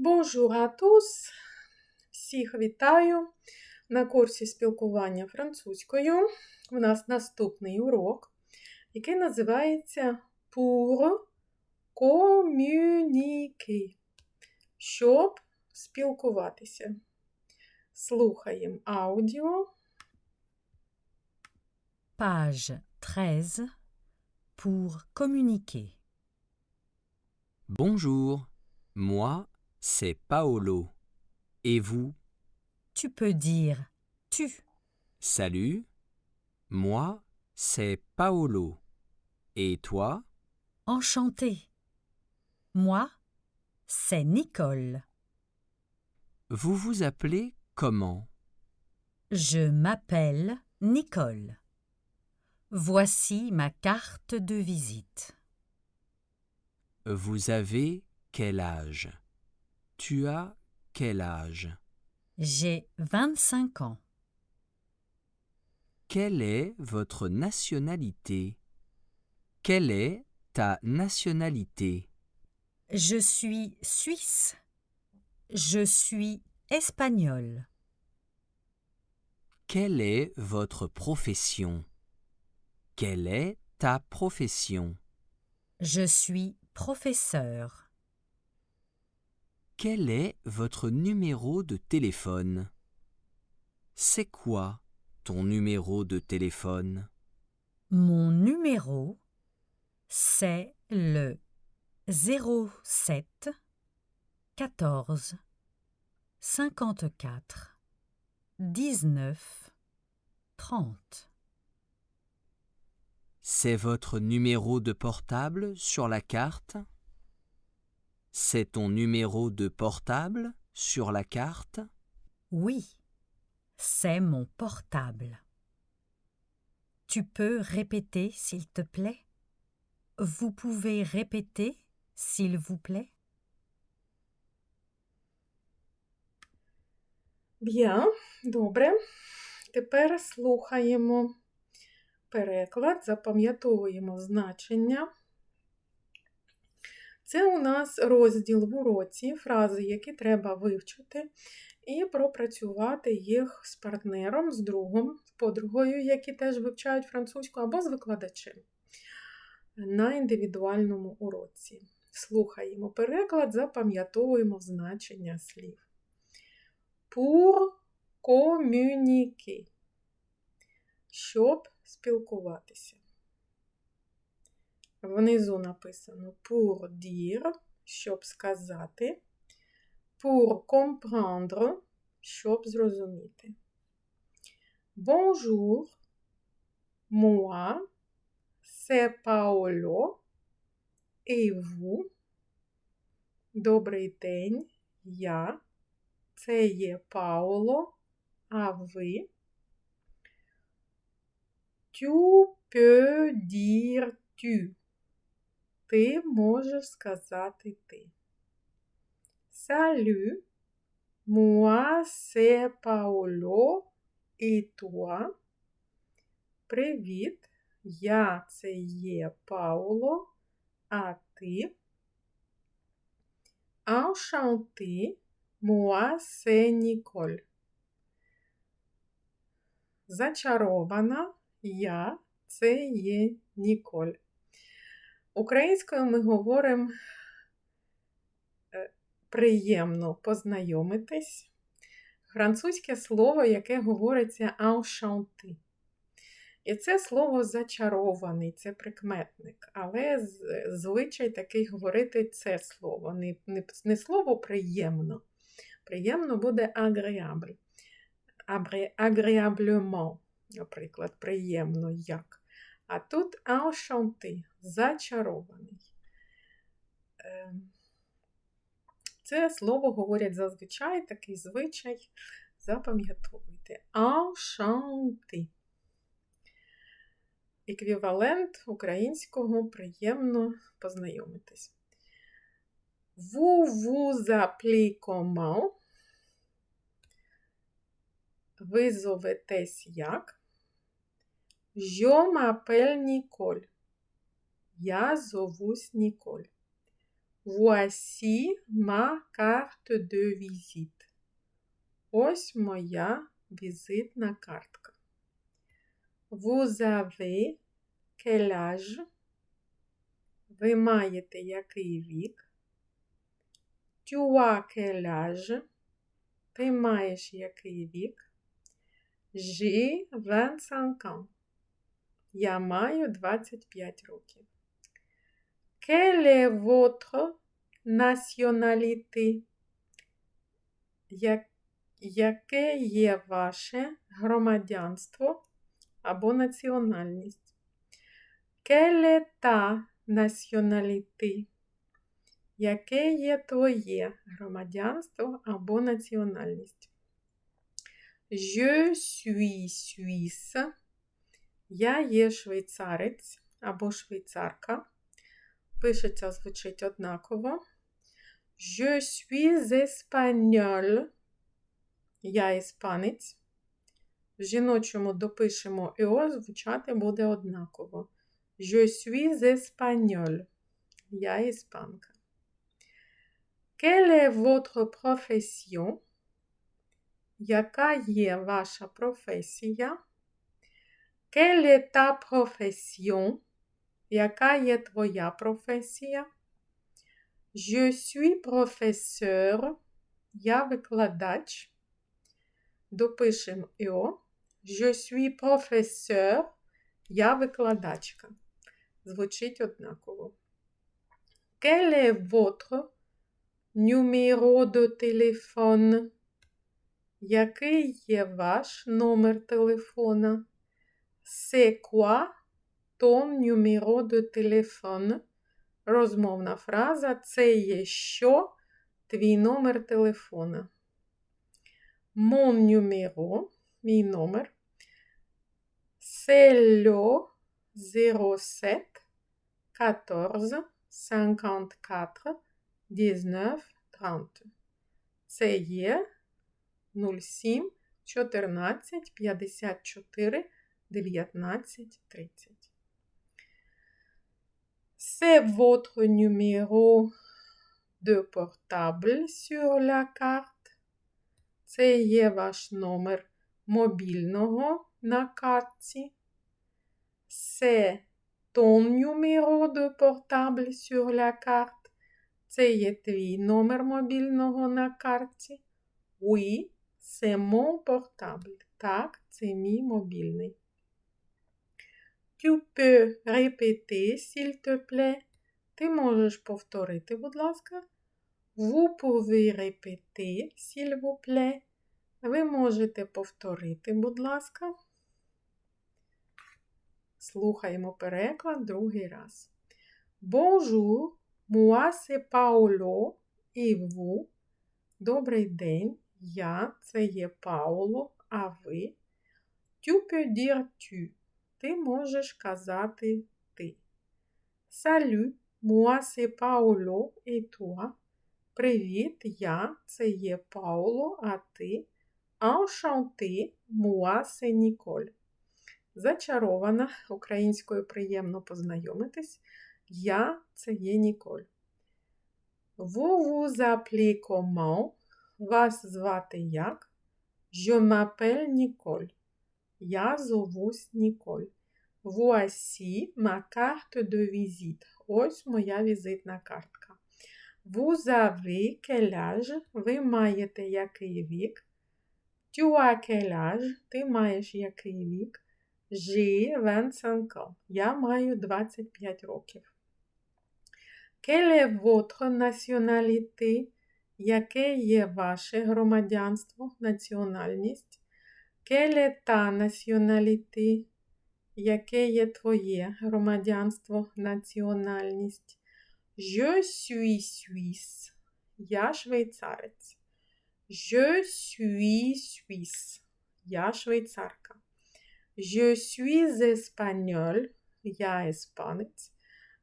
Bonjour à tous! Всіх вітаю на курсі спілкування французькою. У нас наступний урок, який називається Pour communiquer. Щоб спілкуватися. Слухаємо аудіо. Page 13 pour communiquer. Bonjour, moi c'est Paolo. Et vous? Tu peux dire tu. Salut, moi c'est Paolo. Et toi? Enchanté. Moi, c'est Nicole. Vous vous appelez comment? Je m'appelle Nicole. Voici ma carte de visite. Vous avez quel âge? Tu as quel âge? J'ai 25 ans. Quelle est votre nationalité? Quelle est ta nationalité? Je suis suisse. Je suis espagnole. Quelle est votre profession? Quelle est ta profession? Je suis professeur. Quel est votre numéro de téléphone? C'est quoi ton numéro de téléphone? Mon numéro, c'est le 07 14 54 19 30. C'est votre numéro de portable sur la carte? C'est ton numéro de portable sur la carte Oui, c'est mon portable. Tu peux répéter, s'il te plaît Vous pouvez répéter, s'il vous plaît Bien, добре. Тепер слухаємо переклад, запам'ятовуємо значення. Це у нас розділ в уроці, фрази, які треба вивчити, і пропрацювати їх з партнером, з другом, з подругою, які теж вивчають французьку, або з викладачем на індивідуальному уроці. Слухаємо переклад, запам'ятовуємо значення слів. Pour communiquer. Щоб спілкуватися. Внизу написано pour dire, щоб сказати. Pour comprendre, щоб зрозуміти. Bonjour, moi, c'est Paolo. Et vous? Добрий день, я. Це є Пауло, а ви? Tu peux dire tu. Ти можеш сказати ти. Salut, moi c'est Paolo et toi. Привіт, я це є Пауло, а ти? Enchanté, moi c'est Nicole. Зачарована я це є Ніколь. Українською ми говоримо е, приємно познайомитись. Французьке слово, яке говориться enchanté. І це слово зачарований, це прикметник. Але звичай такий говорити це слово. Не, не, не слово приємно. Приємно буде agréable. Agréablement, наприклад, приємно як. А тут enchanté, зачарований. Це слово говорять зазвичай, такий звичай. Запам'ятовуйте. Enchanté. Еквівалент українського приємно познайомитись. Appelez? Ви зоветесь як? Je m'appelle Nicole. Я зовусь Ніколь. Voici ma carte de visite. Ось моя візитна картка. Vous avez quel âge? Ви маєте який вік? Tu as quel âge? Ти маєш який вік? J'ai 25 ans. Я маю 25 років. Quelle est votre nationalité? Як, яке є ваше громадянство або національність? Quelle est ta nationalité? Яке є твоє громадянство або національність? Je suis suisse. Я є швейцарець або швейцарка. Пишеться, звучить однаково. Je suis espagnol. Я іспанець. В жіночому допишемо «ео», звучати буде однаково. Je suis espagnol. Я іспанка. Quelle est votre profession? Яка є ваша професія? Quelle est ta profession? Яка є твоя професія? Je suis professeur. Я викладач. Допишемо «ео». Je suis professeur. Я викладачка. Звучить однаково. Quel est votre numéro de téléphone? Який є ваш номер телефона? C'est quoi ton numéro de téléphone? Розмовна фраза це є що твій номер телефона. Mon numéro, мій номер. C'est le 07 14 54 19 30. Це є 07 14 54 19 30. C'est votre numéro de portable sur la carte. Це є ваш номер мобільного на картці. C'est ton numéro de portable sur la carte. Це є твій номер мобільного на картці. Oui, c'est mon portable. Так, це мій мобільний. Tu peux répéter, s'il te plaît. Ти можеш повторити, будь ласка. Vous pouvez répéter, s'il vous plaît. Ви можете повторити, будь ласка. Слухаємо переклад другий раз. Bonjour, moi c'est Paolo і vous. Добрий день. Я це є Пауло, а ви. Tu peux dire tu. Ти можеш казати ти. Moi c'est Paolo et toi. Привіт, я це є Пауло, а ти. Moi c'est Nicole. Зачарована, українською приємно познайомитись. Я це є Ніколь. Vous appelez? Вас звати як? Je Nicole. Я зовусь Ніколь. Voici ma carte de visite. Ось моя візитна картка. Vous avez quel âge? Ви маєте який вік? Tu as quel âge? Ти маєш який вік? J'ai 25 ans. Я маю 25 років. Quelle est votre nationalité? Яке є ваше громадянство, національність? Quelle est ta nationalité? Яке є твоє громадянство, національність? Je suis suisse. Я швейцарець. Je suis suisse. Я швейцарка. Je suis espagnol. Я іспанець.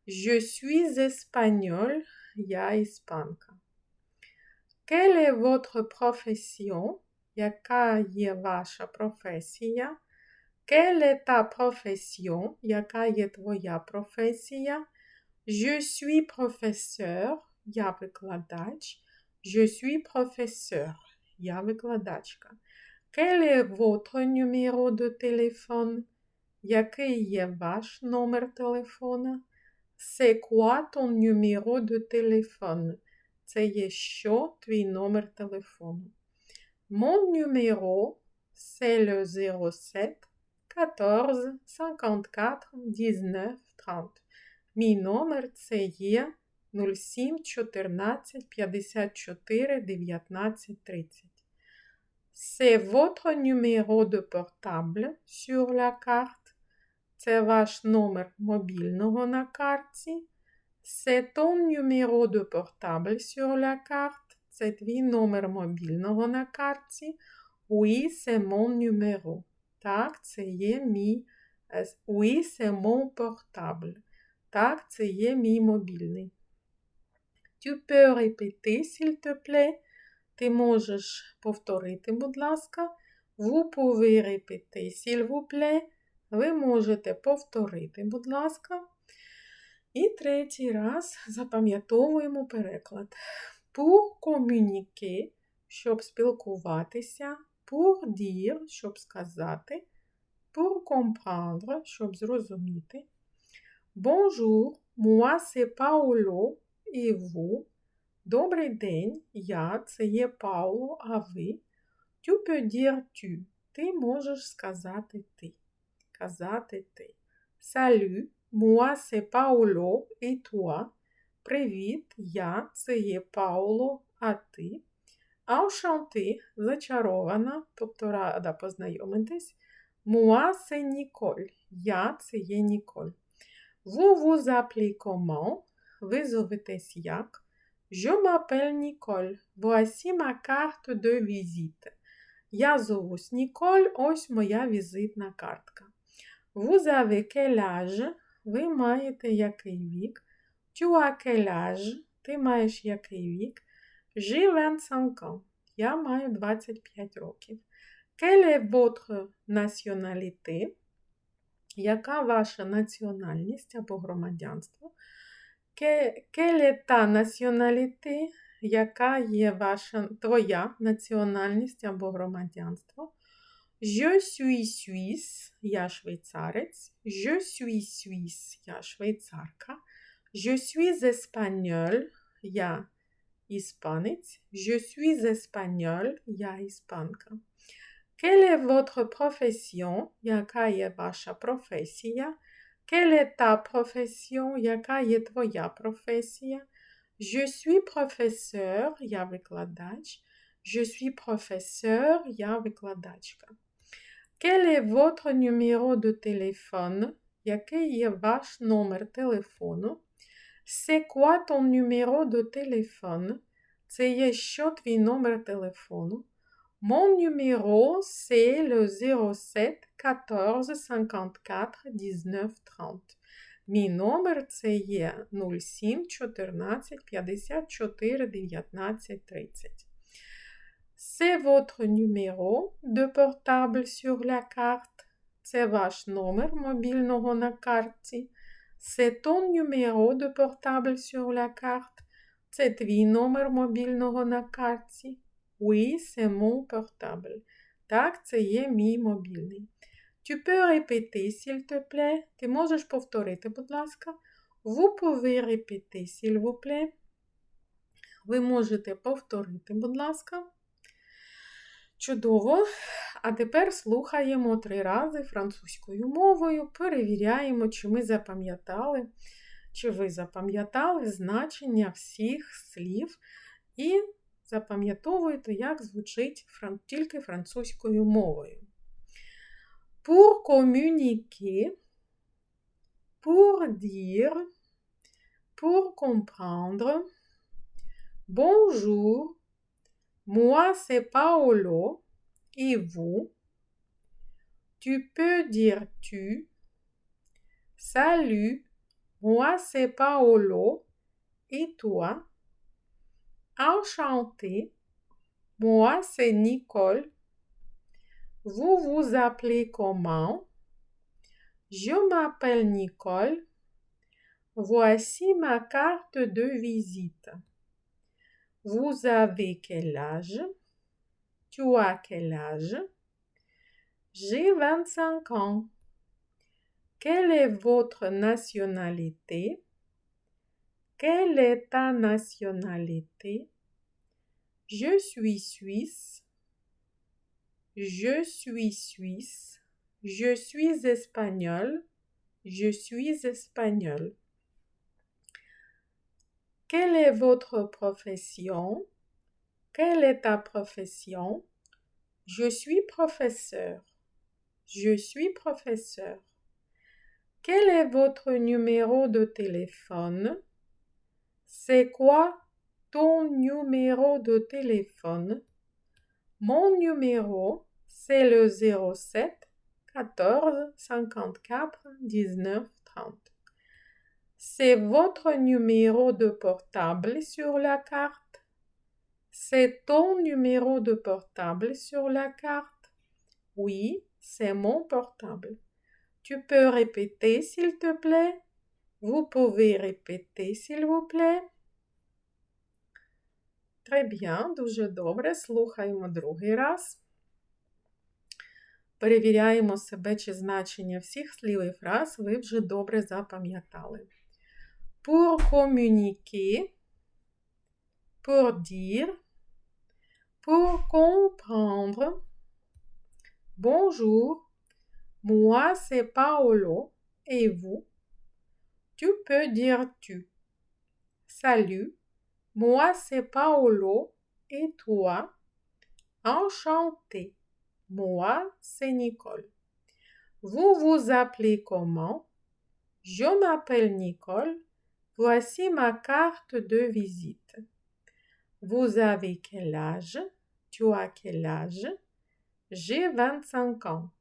Je suis espagnol. Я іспанка. Quelle est votre profession? Яка є ваша професія? Quelle est ta profession? Яка є твоя професія? Je suis professeur. я викладач. Je suis professeur. Я викладачка. Quel est votre numéro de téléphone? Який є ваш номер телефона? C'est quoi ton numéro de téléphone? Це є що твій номер телефону. Mon numéro, c'est le 07 14 54 19 30. Мій номер це є 07 14 54 19 30. C'est votre numéro de portable sur la carte. Це ваш номер мобільного на картці. C'est ton numéro de portable sur la carte. Це твій номер мобільного на картці. Oui, c'est mon numéro. Так, це є мій. Oui, c'est mon portable. Так, це є мій мобільний. Tu peux répéter, s'il te plaît. Ти можеш повторити, будь ласка. Vous pouvez répéter, s'il vous plaît. Ви можете повторити, будь ласка. І третій раз запам'ятовуємо переклад. Pour communiquer, щоб спілкуватися. Pour dire, щоб сказати. Pour comprendre, щоб зрозуміти. Bonjour, moi c'est Paolo і vous. Добрий день, я це є Пауло, а ви. Tu peux dire tu. Ти можеш сказати ти. Казати ти. Salut, moi c'est Paolo і toi. Привіт, я це є Пауло, а ти. Enchanté, зачарована, тобто рада познайомитись. C'est Nicole. Я це є Ніколь. Vous appelez? Ви зоветесь як? Je m'appelle Nicole. Voici ma carte de visite. Я зовусь Ніколь, ось моя візитна картка. Vous avez quel? Ви маєте який вік? Tu as? Ти маєш який вік? J'ai 25 ans. Я маю 25 років. Quelle est votre nationalité? Яка ваша національність або громадянство? Quelle est ta nationalité? Яка є ваша твоя національність або громадянство? Je suis suisse, я швейцарець. Je suis suisse, я швейцарка. Je suis espagnol, я іспанець. Je suis espagnol, я іспанка. Quelle est votre profession? Яка є ваша професія? Quelle est ta profession? Яка є твоя професія? Je suis professeur, я викладач. Je suis professeur, я викладачка. Quel est votre numéro de téléphone? Який є ваш номер телефону? C'est quoi ton numéro de téléphone? Це є що твій номер телефону? Mon numéro, c'est le 07 14 54 19 30. Мій номер це є 07 14 54 19 30. C'est votre numéro de portable sur la carte. Це ваш номер мобільного на картці. C'est ton numéro de portable sur la carte. Це твій номер мобільного на картці. Oui, c'est mon portable. Так, це є мій мобільний. Tu peux répéter, s'il te plaît. Ти можеш повторити, будь ласка. Vous pouvez répéter, s'il vous plaît. Ви можете повторити, будь ласка. Чудово. А тепер слухаємо три рази французькою мовою, перевіряємо, чи ми запам'ятали, чи ви запам'ятали значення всіх слів і запам'ятовуєте, як звучить тільки французькою мовою. Pour communiquer, pour dire, pour comprendre. Bonjour, moi c'est Paolo et vous? Tu peux dire tu. Salut, moi c'est Paolo et toi? Enchanté, moi c'est Nicole. Vous vous appelez comment? Je m'appelle Nicole. Voici ma carte de visite. Vous avez quel âge? Tu as quel âge? J'ai 25 ans. Quelle est votre nationalité? Quelle est ta nationalité? Je suis suisse. Je suis suisse. Je suis espagnol. Je suis espagnol. Quelle est votre profession? Quelle est ta profession? Je suis professeur. Je suis professeur. Quel est votre numéro de téléphone? C'est quoi ton numéro de téléphone? Mon numéro, c'est le 07 14 54 19 30. C'est votre numéro de portable sur la carte? C'est ton numéro de portable sur la carte? Oui, c'est mon portable. Tu peux répéter, s'il te plaît? Vous pouvez répéter, s'il vous plaît? Très bien, дуже добре. Слухаємо другий раз. Перевіряємо себе, чи значення всіх слів і фраз ви вже добре запам'ятали. Pour communiquer, pour dire, pour comprendre. Bonjour, moi c'est Paolo et vous? Tu peux dire tu. Salut, moi c'est Paolo et toi? Enchanté. Moi c'est Nicole. Vous vous appelez comment? Je m'appelle Nicole. Voici ma carte de visite. Vous avez quel âge? Tu as quel âge? J'ai 25 ans.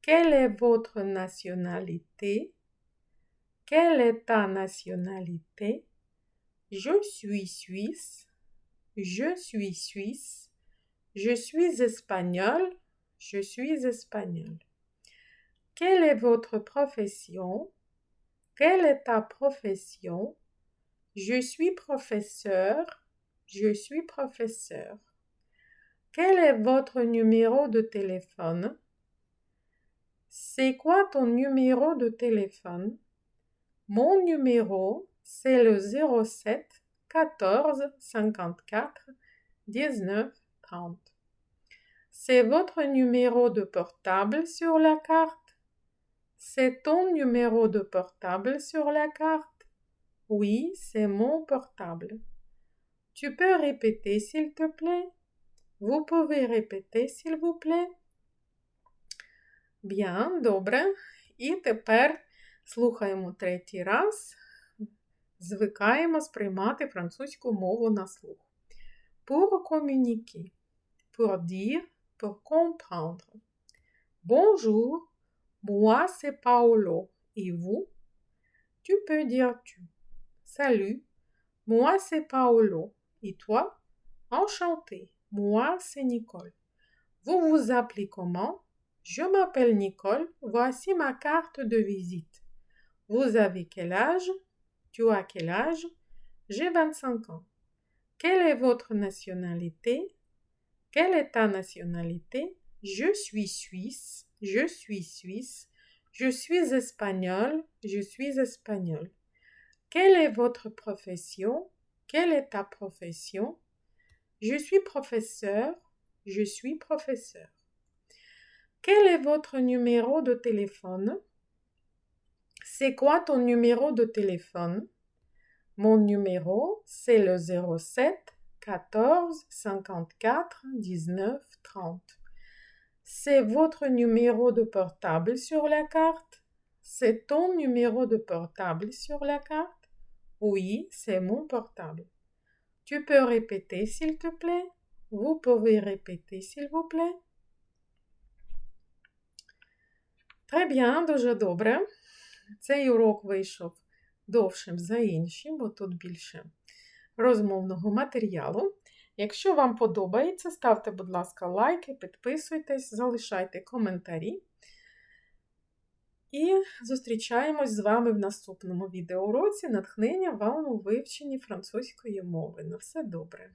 Quelle est votre nationalité? Quelle est ta nationalité? Je suis suisse. Je suis suisse. Je suis espagnol. Je suis espagnol. Quelle est votre profession? Quelle est ta profession? Je suis professeur. Je suis professeur. Quel est votre numéro de téléphone? C'est quoi ton numéro de téléphone? Mon numéro, c'est le 07 14 54 19 30. C'est votre numéro de portable sur la carte? C'est ton numéro de portable sur la carte? Oui, c'est mon portable. Tu peux répéter, s'il te plaît? Vous pouvez répéter, s'il vous plaît? Bien, добре. І тепер слухаємо третій раз. Звикаємо сприймати французьку мову на слух. Pour communiquer. Pour dire, pour comprendre. Bonjour, moi c'est Paolo. Et vous? Tu peux dire tu. Salut, moi c'est Paolo. Et toi? Enchanté. Moi c'est Nicole. Vous vous appelez comment? Je m'appelle Nicole. Voici ma carte de visite. Vous avez quel âge? Tu as quel âge? J'ai 25 ans. Quelle est votre nationalité? Quelle est ta nationalité? Je suis suisse. Je suis suisse. Je suis espagnol. Je suis espagnol. Quelle est votre profession? Quelle est ta profession? Je suis professeur. Je suis professeur. Quel est votre numéro de téléphone? C'est quoi ton numéro de téléphone? Mon numéro, c'est le 07 14 54 19 30. C'est votre numéro de portable sur la carte? C'est ton numéro de portable sur la carte? Oui, c'est mon portable. Tu peux répéter, s'il te plaît? Vous pouvez répéter, s'il vous plaît? Très bien, дуже добре. Цей урок вийшов довшим за інші, бо тут більше розмовного матеріалу. Якщо вам подобається, ставте, будь ласка, лайки, підписуйтесь, залишайте коментарі. І зустрічаємось з вами в наступному відеоуроці натхнення вам у вивченні французької мови. На все добре!